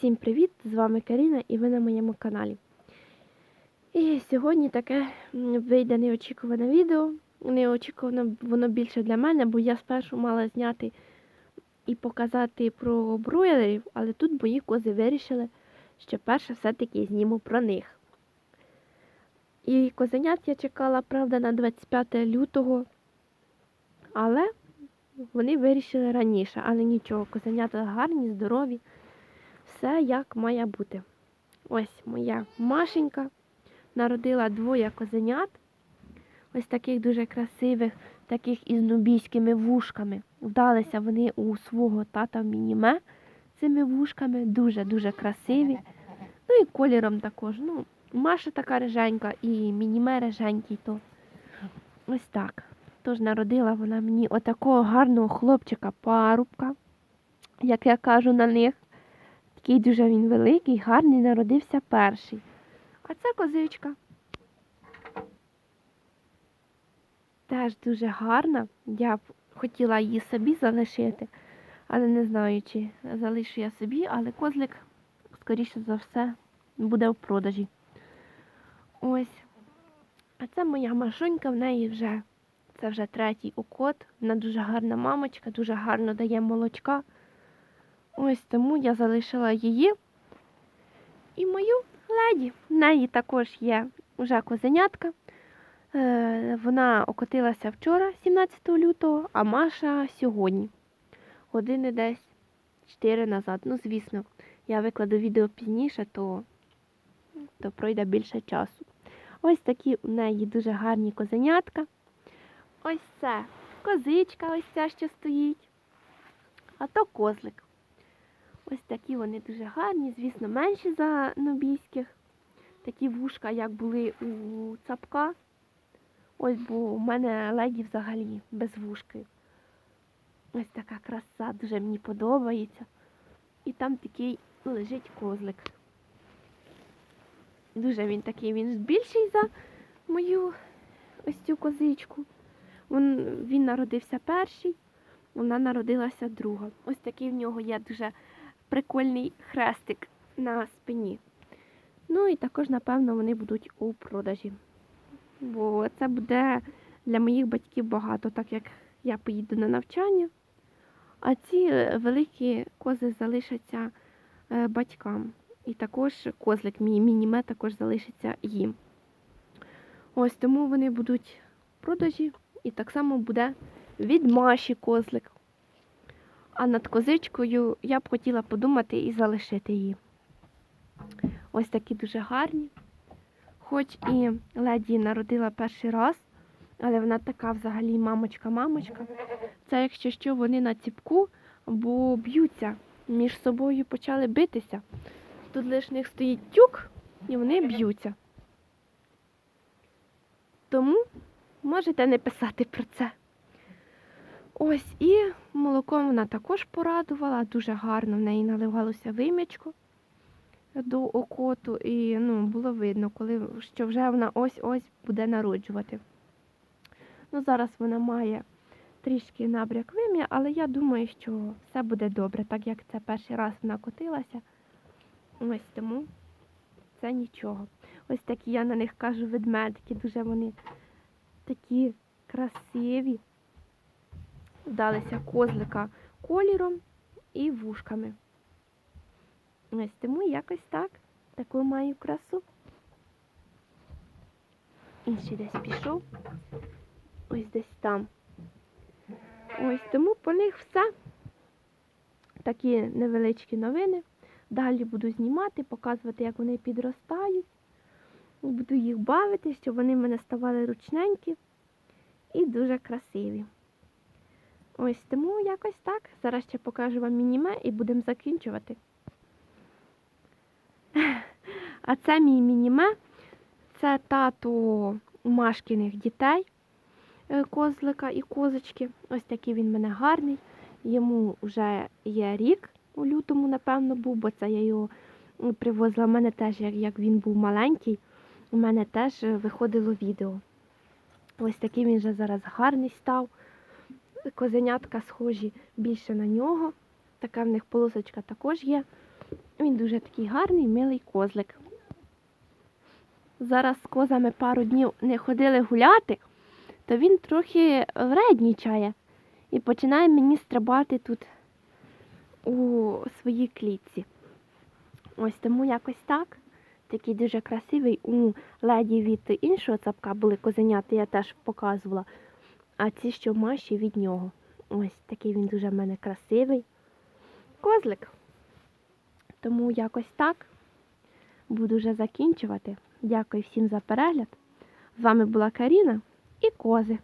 Всім привіт! З вами Каріна і ви на моєму каналі. І сьогодні таке вийде неочікуване відео. Неочікувано воно більше для мене, бо я спершу мала зняти і показати про бройлерів, але тут мої кози вирішили, що перше все-таки зніму про них. І козенят я чекала, правда, на 25 лютого, але вони вирішили раніше, але нічого, козенята гарні, здорові все як має бути. Ось моя Машенька народила двоє козенят, ось таких дуже красивих, таких із нубійськими вушками. Вдалися вони у свого тата мініме цими вушками, дуже-дуже красиві. Ну і кольором також. Ну, Маша така риженька і мініме риженький, то ось так. Тож народила вона мені отакого гарного хлопчика парубка, як я кажу на них. Такий дуже він великий, гарний, народився перший. А це козичка. Теж дуже гарна. Я б хотіла її собі залишити, але не знаю, чи залишу я собі, але козлик, скоріше за все, буде в продажі. Ось. А це моя машонька, в неї вже це вже третій окот. Вона дуже гарна мамочка, дуже гарно дає молочка. Ось тому я залишила її і мою леді. В неї також є вже козенятка. Е, Вона окотилася вчора, 17 лютого, а Маша сьогодні. Години десь 4 назад. Ну, звісно, я викладу відео пізніше, то, то пройде більше часу. Ось такі у неї дуже гарні козенятка. Ось це козичка, ось ця, що стоїть. А то козлик. Ось такі вони дуже гарні, звісно, менші за нобійських. Такі вушка, як були у цапка. Ось, бо у мене леді взагалі без вушки. Ось така краса, дуже мені подобається. І там такий лежить козлик. Дуже він такий, він більший за мою ось цю козичку. Він, він народився перший, вона народилася друга. Ось такий в нього є дуже прикольний хрестик на спині. Ну і також, напевно, вони будуть у продажі. Бо це буде для моїх батьків багато, так як я поїду на навчання. А ці е, великі кози залишаться е, батькам. І також козлик мій мініме також залишиться їм. Ось тому вони будуть в продажі. І так само буде від Маші козлик. А над козичкою я б хотіла подумати і залишити її. Ось такі дуже гарні. Хоч і леді народила перший раз, але вона така взагалі мамочка-мамочка. Це якщо що вони на ціпку, бо б'ються, між собою почали битися. Тут лиш в них стоїть тюк і вони б'ються. Тому можете не писати про це. Ось і молоком вона також порадувала, дуже гарно в неї наливалося вим'ячко до окоту, і ну, було видно, коли, що вже вона ось-ось буде народжувати. Ну, Зараз вона має трішки набряк вим'я, але я думаю, що все буде добре, так як це перший раз вона котилася. Ось тому це нічого. Ось такі я на них кажу ведмедики, дуже вони такі красиві вдалися козлика кольором і вушками. Ось тому якось так. Таку маю красу. Інший десь пішов. Ось десь там. Ось тому по них все. Такі невеличкі новини. Далі буду знімати, показувати, як вони підростають. Буду їх бавити, щоб вони в мене ставали ручненькі і дуже красиві. Ось тому якось так. Зараз ще покажу вам мініме і будемо закінчувати. А це мій мініме. Це тато Машкіних дітей, е, козлика і козочки. Ось такий він мене гарний. Йому вже є рік у лютому, напевно, був, бо це я його привозила. У мене теж, як, як він був маленький, у мене теж е, виходило відео. Ось такий він вже зараз гарний став. Козенятка схожі більше на нього. Така в них полосочка також є. Він дуже такий гарний, милий козлик. Зараз з козами пару днів не ходили гуляти, то він трохи вреднічає і починає мені стрибати тут у своїй клітці. Ось тому якось так. Такий дуже красивий. У леді від іншого цапка були козеняти, я теж показувала. А ці, що Маші від нього. Ось такий він дуже в мене красивий. Козлик. Тому якось так. Буду вже закінчувати. Дякую всім за перегляд. З вами була Каріна і кози.